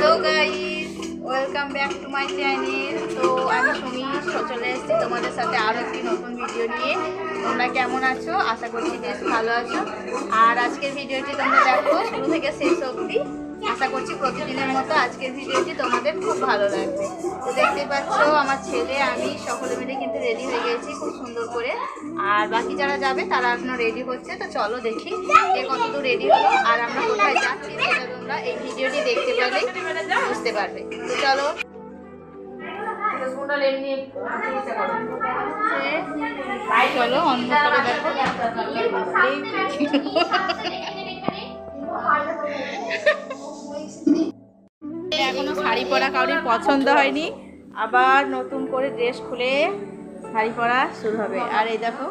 Hello guys welcome back to my channel তো আমি সুমি চলে এসেছি তোমাদের সাথে আরও একটি নতুন ভিডিও নিয়ে। তোমরা কেমন আছো? আশা করছি বেশ ভালো আছো। আর আজকের ভিডিওটি তোমরা দেখো, শুরু থেকে শেষ অবধি। আশা করছি প্রতিদিনের মতো আজকের ভিডিওটি তোমাদের খুব ভালো লাগবে। তো দেখতে পাচ্ছ আমার ছেলে আমি সকলে মিলে কিন্তু রেডি হয়ে গেছি খুব সুন্দর করে। আর বাকি যারা যাবে তারা এখনও রেডি হচ্ছে। তো চলো দেখি কে কতদূর রেডি হলো আর আমরা কোথায় যাচ্ছি সেটা তোমরা এই ভিডিওটি দেখতে পারলেই বুঝতে পারবে। তো চলো। চলো অন্ধকারে দেখো। এখনও শাড়ি পরা কারোর পছন্দ হয়নি। আবার নতুন করে ড্রেস খুলে শাড়ি পরা শুরু হবে। আর এই দেখো।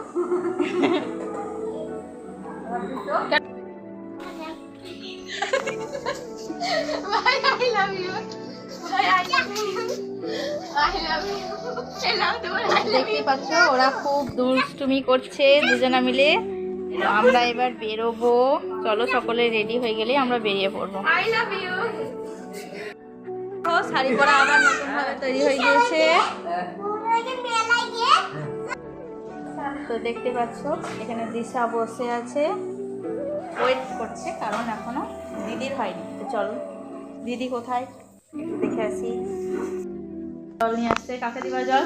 দেখতে পাচ্ছ ওরা খুব দুষ্টুমি করছে দুজনা মিলে। আমরা এবার বেরোবো। চলো সকলে রেডি হয়ে গেলে আমরা বেরিয়ে পড়ব। ও, শাড়ি পরা আবার নতুন ভাবে তৈরি হয়ে গিয়েছে। তো দেখতে পাচ্ছ এখানে দিশা বসে আছে। ওয়েট করছে কারণ এখনও দিদির হয়নি। তো চলো দিদি কোথায়? দেখে আসি। জল নিয়ে আসছে কাকে দিবা জল?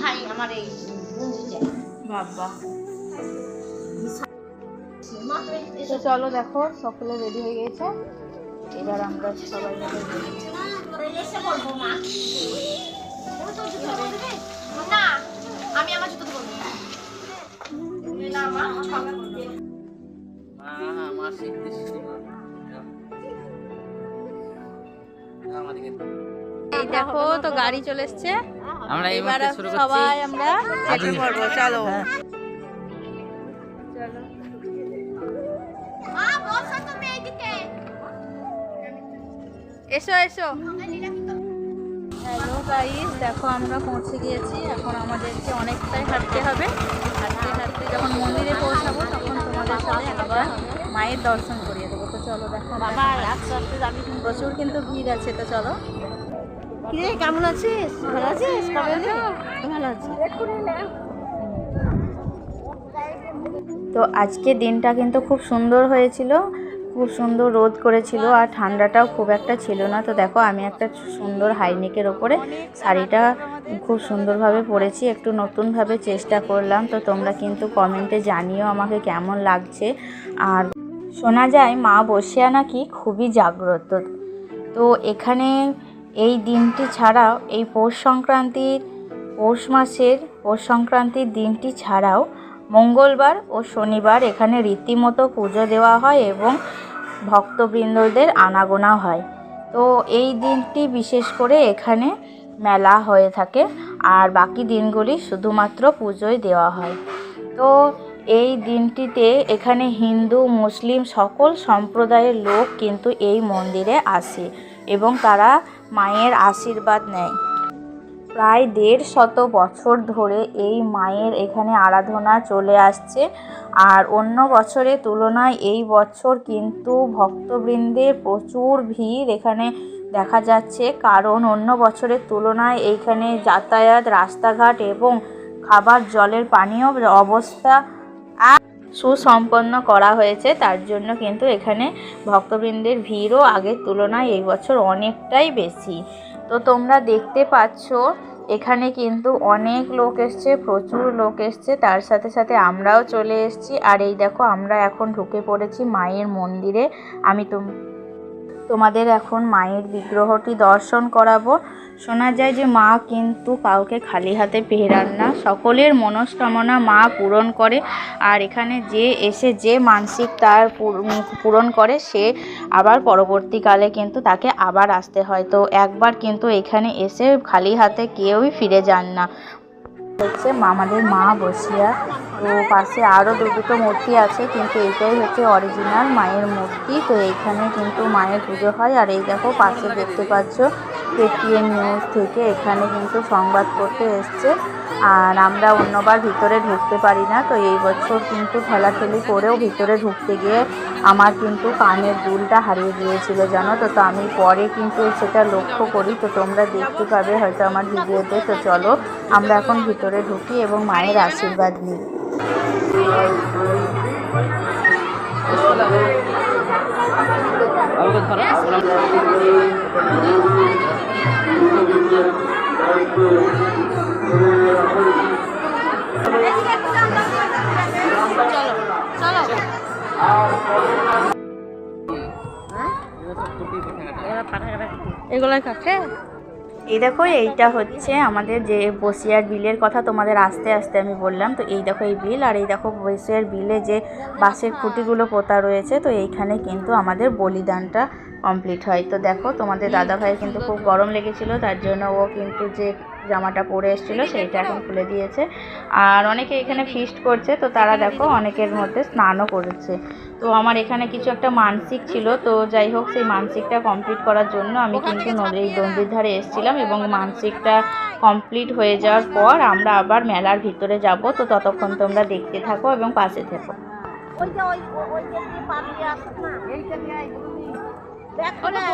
হাই আমার এই বাবা। তো চলো দেখো সকলে রেডি হয়ে গেছে এবার আমরা সবাই মিলে বেরিয়ে এসে বলব মা। তুমি তো জুতো বলবে না আমি আমার জুতো বলব না। মা আমার বলবে এই দেখো তো গাড়ি চলে এসছে। আমরা এবার সবাই আমরা চেপে পড়ব চলো চলো। মা বসো তুমি এইদিকে। এসো এসো। হ্যালো গাইস দেখো আমরা পৌঁছে গিয়েছি। এখন আমাদেরকে অনেকটাই হাঁটতে হবে। হাঁটতে হাঁটতে যখন মন্দিরে পৌঁছাবো তখন তোমাদের সাথে আবার মায়ের দর্শন করিয়ে দেবো। তো চলো দেখো বাবা প্রচুর কিন্তু ভিড় আছে তো চলো। কিরে কেমন আছিস? ভালো আছিস? ভালো আছি। তো আজকে দিনটা কিন্তু খুব সুন্দর হয়েছিল। খুব সুন্দর রোদ করেছিল আর ঠান্ডাটাও খুব একটা ছিল না। তো দেখো, আমি একটা সুন্দর হাইনেকের ওপরে শাড়িটা খুব সুন্দরভাবে পরেছি। একটু নতুনভাবে চেষ্টা করলাম। তো তোমরা কিন্তু কমেন্টে জানিও আমাকে কেমন লাগছে। আর শোনা যায়, মা বসিয়া নাকি খুবই জাগ্রত। তো এখানে এই দিনটি ছাড়াও, এই পৌষ সংক্রান্তির, পৌষ মাসের পৌষ সংক্রান্তির দিনটি ছাড়াও মঙ্গলবার ও শনিবার এখানে রীতিমতো পুজো দেওয়া হয় এবং ভক্তবৃন্দদের আনাগোনা হয়। তো এই দিনটি বিশেষ করে এখানে মেলা হয়ে থাকে আর বাকি দিনগুলি শুধুমাত্র পুজোয় দেওয়া হয়। তো এই দিনটিতে এখানে হিন্দু, মুসলিম সকল সম্প্রদায়ের লোক কিন্তু এই মন্দিরে আসে এবং তারা মায়ের আশীর্বাদ নেয়। প্রায় দেড় শত বছর ধরে এই মায়ের এখানে আরাধনা চলে আসছে। আর অন্য বছরের তুলনায় এই বছর কিন্তু ভক্তবৃন্দের প্রচুর ভিড় এখানে দেখা যাচ্ছে। কারণ অন্য বছরের তুলনায় এইখানে যাতায়াত, রাস্তাঘাট এবং খাবার, জলের পানীয় অবস্থা সুসম্পন্ন করা হয়েছে। তার জন্য কিন্তু এখানে ভক্তবৃন্দের ভিড়ও আগের তুলনায় এই বছর অনেকটাই বেশি। তো তোমরা দেখতে পাচ্ছ, এখানে কিন্তু অনেক লোক এসছে, প্রচুর লোক এসছে। তার সাথে সাথে আমরাও চলে এসছি। আর এই দেখো, আমরা এখন ঢুকে পড়েছি মায়ের মন্দিরে। আমি তো তোমাদের এখন মায়ের বিগ্রহটি দর্শন করাবো। শোনা যায় যে মা কিন্তু কাউকে খালি হাতে ফেরান না। সকলের মনস্কামনা মা পূরণ করে। আর এখানে যে এসে যে মানসিক তার পূরণ করে, সে আবার পরবর্তীকালে কিন্তু তাকে আবার আসতে হয়। তো একবার কিন্তু এখানে এসে খালি হাতে কেউই ফিরে যান না। হচ্ছে আমাদের মা বসিয়া। তো পাশে আরও দু দুটো মূর্তি আছে, কিন্তু এইটাই হচ্ছে অরিজিনাল মায়ের মূর্তি। তো এইখানে কিন্তু মায়ের পুজো হয়। আর এই দেখো, পাশে দেখতে পাচ্ছ পেটিএম নিউজ থেকে এখানে কিন্তু সংবাদ করতে এসছে। আর আমরা অন্যবার ভিতরে ঢুকতে পারি না, তো এই বছর কিন্তু ঠেলাঠেলি করেও ভিতরে ঢুকতে গিয়ে আমার কিন্তু কানের দুলটা হারিয়ে গিয়েছিল, জানো তো? তো আমি পরে কিন্তু সেটা লক্ষ্য করি, তো তোমরা দেখতে পাবে হয়তো আমার ভিডিওতে। তো চলো, আমরা এখন ভিতরে ঢুকি এবং মায়ের আশীর্বাদ নিই। চলো এই দেখো, এইটা হচ্ছে আমাদের যে বসিয়ার বিলের কথা তোমাদের আস্তে আস্তে আমি বললাম। তো এই দেখো এই বিল, আর এই দেখো বসিয়ার বিলে যে বাঁশের খুঁটিগুলো পোতা রয়েছে, তো এইখানে কিন্তু আমাদের বলিদানটা কমপ্লিট হয়। তো দেখো, তোমাদের দাদা ভাই কিন্তু খুব গরম লেগেছিল, তার জন্য ও কিন্তু যে জামাটা পরে এসেছিল সেইটা এখন খুলে দিয়েছে। আর অনেকে এখানে ফিস্ট করছে তো তারা দেখো অনেকের মধ্যে স্নানও করেছে। তো আমার এখানে কিছু একটা মানসিক ছিল তো যাই হোক সেই মানসিকটা কমপ্লিট করার জন্য আমি কিন্তু নদীর ধারে এসেছিলাম এবং মানসিকটা কমপ্লিট হয়ে যাওয়ার পর আমরা আবার মেলার ভিতরে যাব তো ততক্ষণ তোমরা দেখতে থাকো এবং পাশে থেকো।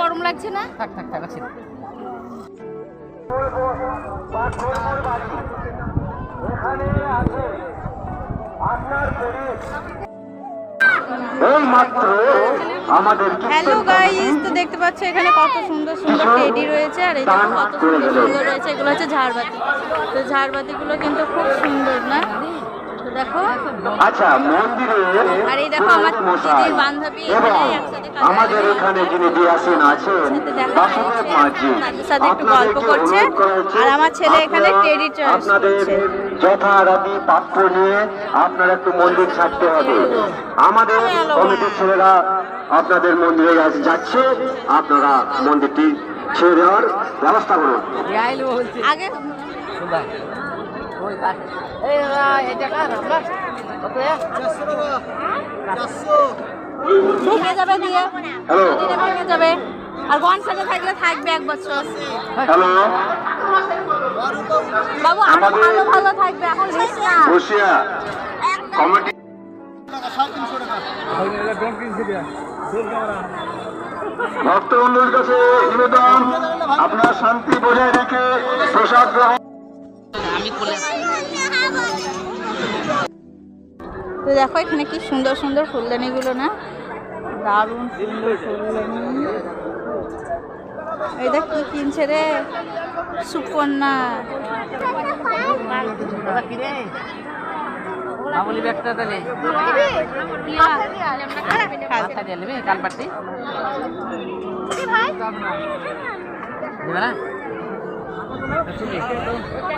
গরম লাগছে না? থাক থাক থাক আছে। হ্যালো গাইস তো দেখতে পাচ্ছ এখানে কত সুন্দর সুন্দর টেডি রয়েছে, আর এই কত সুন্দর সুন্দর রয়েছে, এগুলো হচ্ছে ঝাড়বাতি। তো ঝাড়বাতিগুলো কিন্তু খুব সুন্দর, না? দেখো। আচ্ছা মন্দিরে আর এই দেখো আমার দিদির বান্ধবী একসাথে আমাদের এখানে যিনি দিয়াসীন আছেন বাসুদেব মাঝি সাথে একটু গল্প করছে। অনুরোধ করা হচ্ছে, আর আমার ছেলে এখানে আপনারা টেডি চয়েস আপনাদের করছে। যথারাতি পাত্র নিয়ে আপনারা একটু মন্দির ছাড়তে হবে। আমাদের কমিটির ছেলেরা আপনাদের মন্দিরে যাচ্ছে। আপনারা মন্দিরটি ছেড়ে দেওয়ার ব্যবস্থা করুন। আগে ভেঙে যাবে দিয়ে। ভেঙে যাবে। আর গন সাথে থাকলে থাকবে এক বছর। বাবু আরও ভালো ভালো থাকবে। এখন নিস না। বসিয়া। কমিটি ভক্তবন্ধুর কাছে নিবেদন আপনার শান্তি বজায় রেখে প্রসাদ গ্রহণ আমি কোলে তো দেখো এখানে কি সুন্দর সুন্দর ফুলদানিগুলো না? দারুণ সুন্দর ফুলদানি। এই দেখ কি কিনছে রে? সুকন্যা আমলি ব্যাগটা তাহলে মাথা দিয়ে নেবে কাল পাটি দেবে না?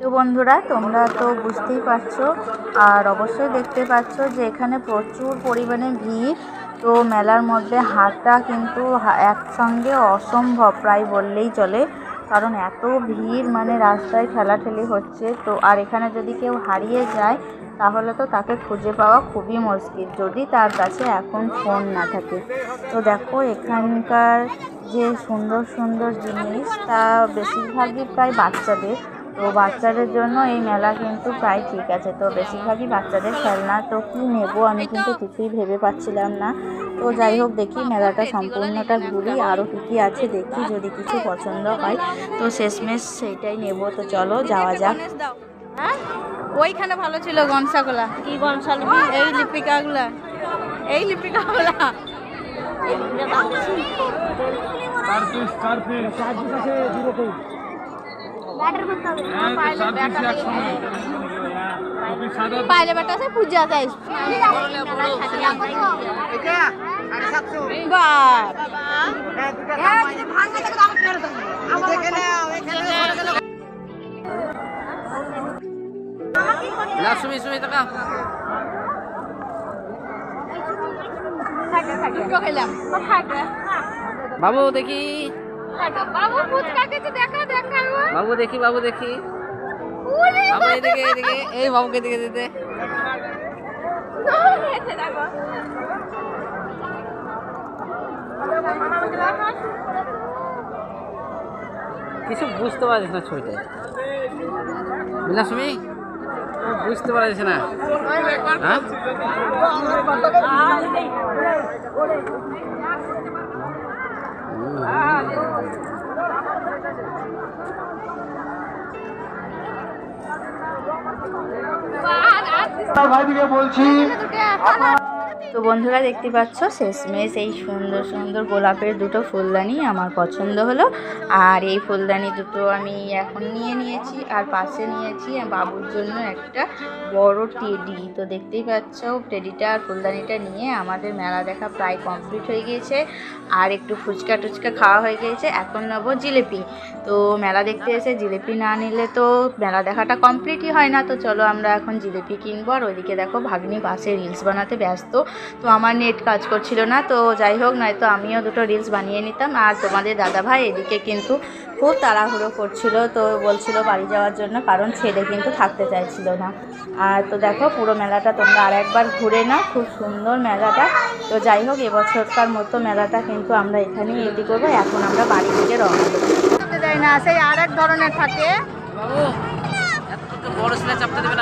তো বন্ধুরা, তোমরা তো বুঝতেই পারছ আর অবশ্যই দেখতে পাচ্ছ যে এখানে প্রচুর পরিমাণে ভিড়। তো মেলার মধ্যে হাঁটা কিন্তু একসঙ্গে অসম্ভব, প্রায় বললেই চলে। কারণ এত ভিড় মানে রাস্তায় ঠেলাঠেলি হচ্ছে। তো আর এখানে যদি কেউ হারিয়ে যায়, তাহলে তো তাকে খুঁজে পাওয়া খুবই মুশকিল। যদি তার কাছে এখন ফোন না থাকে। তো দেখো, এখানকার যে সুন্দর সুন্দর জিনিস, তা বেশিরভাগই প্রায় বাচ্চাদের। তো বাচ্চাদের জন্য এই মেলা কিন্তু প্রায় ঠিক আছে। তো বেশিরভাগই বাচ্চাদের খেলনা তো কী নেব আমি কিন্তু কিছুই ভেবে পাচ্ছিলাম না। তো যাই হোক দেখি মেলাটা সম্পূর্ণটা ঘুরি আরও কী কী আছে দেখি যদি কিছু পছন্দ হয়। তো শেষমেশ সেইটাই নেব তো চলো যাওয়া যাক। হ্যাঁ? ওইখানে ভালো ছিল গনসাগুলা। কি গনসাল? এই লিপিকাগুলা। এই লিপিকাগুলা। পাইলে বেটা আছে পূজা না সুমি সুমি টাকা খেলাম। বাবু দেখি। বাবু ফুচকাকে তো দেখা দেখা। বাবু দেখি বাবু দেখি। বাবু এদিকে এদিকে। এই বাবুকে দিকে দিতে কিছু বুঝতে পারছিস না ছবিটা বুঝলা সুমি বুঝতে পারছিস না। হ্যাঁ? ভাইদিকে বলছি তো বন্ধুরা দেখতে পাচ্ছ, শেষমেশ এই সুন্দর সুন্দর গোলাপের দুটো ফুলদানি আমার পছন্দ হলো। আর এই ফুলদানি দুটো আমি এখন নিয়ে নিয়েছি আর পাশে নিয়েছি বাবুর জন্য একটা বড় টেডি। তো দেখতেই পাচ্ছ, টেডিটা আর ফুলদানিটা নিয়ে আমাদের মেলা দেখা প্রায় কমপ্লিট হয়ে গিয়েছে আর একটু ফুচকা টুচকা খাওয়া হয়ে গিয়েছে। এখন নেব জিলিপি। তো মেলা দেখতে এসে জিলিপি না নিলে তো মেলা দেখাটা কমপ্লিটই হয় না। তো চলো আমরা এখন জিলিপি কিনবো আর ওইদিকে দেখো ভাগ্নি পাশে রিলস বানাতে ব্যস্ত। তো আমার নেট কাজ করছিল না তো যাই হোক নয়তো আমিও দুটো রিলস বানিয়ে নিতাম। আর তোমাদের দাদা ভাই এদিকে কিন্তু খুব তাড়াহুড়ো করছিল তো বলছিল বাড়ি যাওয়ার জন্য কারণ ছেলে কিন্তু থাকতে চাইছিল না। আর তো দেখো পুরো মেলাটা তোমরা আর একবার ঘুরে নাও খুব সুন্দর মেলাটা। তো যাই হোক এবছরকার মতো মেলাটা কিন্তু আমরা এখানেই এদি করব এখন আমরা বাড়ি থেকে রওনা দেবো। দেয় না সেই আর এক ধরনের থাকে। বড় চাপতে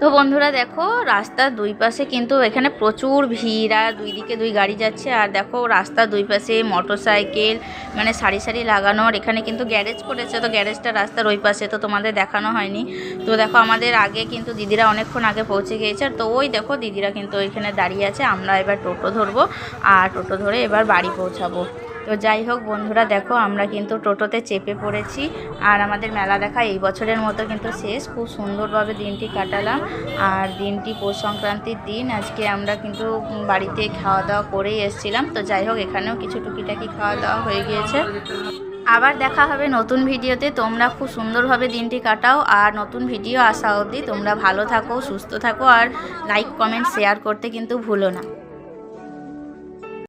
তো বন্ধুরা দেখো, রাস্তার দুই পাশে কিন্তু এখানে প্রচুর ভিড়, আর দুই দিকে দুই গাড়ি যাচ্ছে। আর দেখো, রাস্তার দুই পাশে মোটর সাইকেল মানে সারি সারি লাগানো। আর এখানে কিন্তু গ্যারেজ করেছে, তো গ্যারেজটা রাস্তার ওই পাশে, তো তোমাদের দেখানো হয়নি। তো দেখো, আমাদের আগে কিন্তু দিদিরা অনেকক্ষণ আগে পৌঁছে গিয়েছে। আর তো ওই দেখো, দিদিরা কিন্তু ওইখানে দাঁড়িয়ে আছে। আমরা এবার টোটো ধরবো, আর টোটো ধরে এবার বাড়ি পৌঁছাবো। তো যাই হোক বন্ধুরা, দেখো আমরা কিন্তু টোটোতে চেপে পড়েছি। আর আমাদের মেলা দেখা এই বছরের মতো কিন্তু শেষ। খুব সুন্দরভাবে দিনটি কাটালাম। আর দিনটি পৌষ সংক্রান্তির দিন। আজকে আমরা কিন্তু বাড়িতে খাওয়া দাওয়া করেই এসেছিলাম। তো যাই হোক, এখানেও কিছু টুকিটাকি খাওয়া দাওয়া হয়ে গিয়েছে। আবার দেখা হবে নতুন ভিডিওতে। তোমরা খুব সুন্দরভাবে দিনটি কাটাও। আর নতুন ভিডিও আসা অবধি তোমরা ভালো থাকো, সুস্থ থাকো। আর লাইক কমেন্ট শেয়ার করতে কিন্তু ভুলো না।